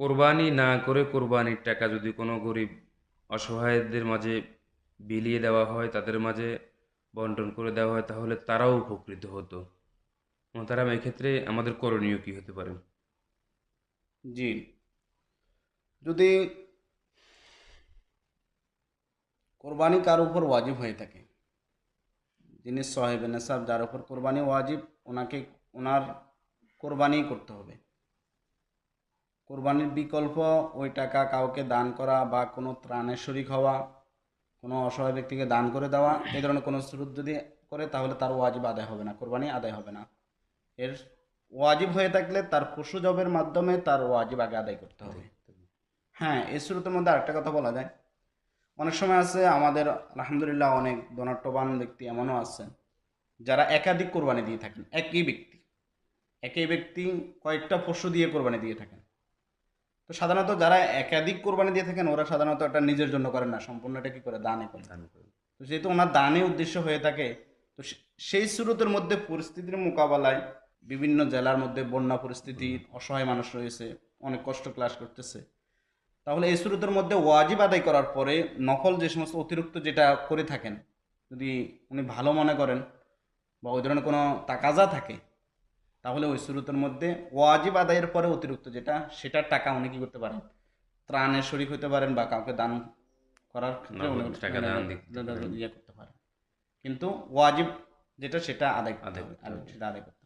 কোরবানি না করে কোরবানির টাকা যদি কোনো গরিব অসহায়দের মাঝে বিলিয়ে দেওয়া হয়, তাদের মাঝে বন্টন করে দেওয়া হয়, তাহলে তারাও উপকৃত হতো। মোহতারাম, এক্ষেত্রে আমাদের করণীয় কি হতে পারে? জি। যদি কোরবানি কার উপর ওয়াজিব হয়ে থাকে? যিনি সাহেব নেসাব যার উপর কোরবানি ওয়াজিব, ওনাকে, ওনার কোরবানি করতে হবে। কোরবানির বিকল্প, ওই টাকা কাউকে দান করা বা কোনো ত্রাণের শরিক হওয়া, কোনো অসহায় ব্যক্তিকে দান করে দেওয়া এই ধরনের কোনো স্রোত যদি করে তাহলে তার ওয়াজিব আদায় হবে না, কোরবানি আদায় হবে না। এর ওয়াজিব হয়ে থাকলে তার পশু জবের মাধ্যমে তার ওয়াজিব আগে আদায় করতে হবে। হ্যাঁ এই শুরুতের মধ্যে আরেকটা কথা বলা যায়। অনেক সময় আছে, আমাদের আলহামদুলিল্লাহ অনেক ধনাট্যবান ব্যক্তি এমনও আছে, যারা একাধিক কোরবানি দিয়ে থাকেন, একই ব্যক্তি। একই ব্যক্তি কয়েকটা পশু দিয়ে কোরবানি দিয়ে থাকেন। তো সাধারণত যারা একাধিক কোরবানি দিয়ে থাকেন ওরা সাধারণত এটা নিজের জন্য করেন না সম্পূর্ণ এটা কি করে? দানে দান করে। তো যেহেতু ওনার দানে উদ্দেশ্য হয়ে থাকে তো সেই স্রোতের মধ্যে পরিস্থিতির মোকাবেলায় বিভিন্ন জেলার মধ্যে বন্যা পরিস্থিতি অসহায় মানুষ রয়েছে অনেক কষ্ট ক্লাস করতেছে। তাহলে এই স্রোতের মধ্যে ওয়াজিব আদায় করার পরে নকল যে সমস্ত অতিরিক্ত যেটা করে থাকেন যদি উনি ভালো মনে করেন বা ওই ধরনের কোনো তাকাজা থাকে তাহলে ওই সুরতের মধ্যে ওয়াজিব আদায়ের পরে অতিরিক্ত যেটা সেটার টাকা উনি কি করতে পারেন? ত্রাণের শরিক হতে পারেন বা কাউকে দান করার ক্ষেত্রে করতে পারেন। কিন্তু ওয়াজিব যেটা সেটা আদায় আদায়। সেটা আদায় করতে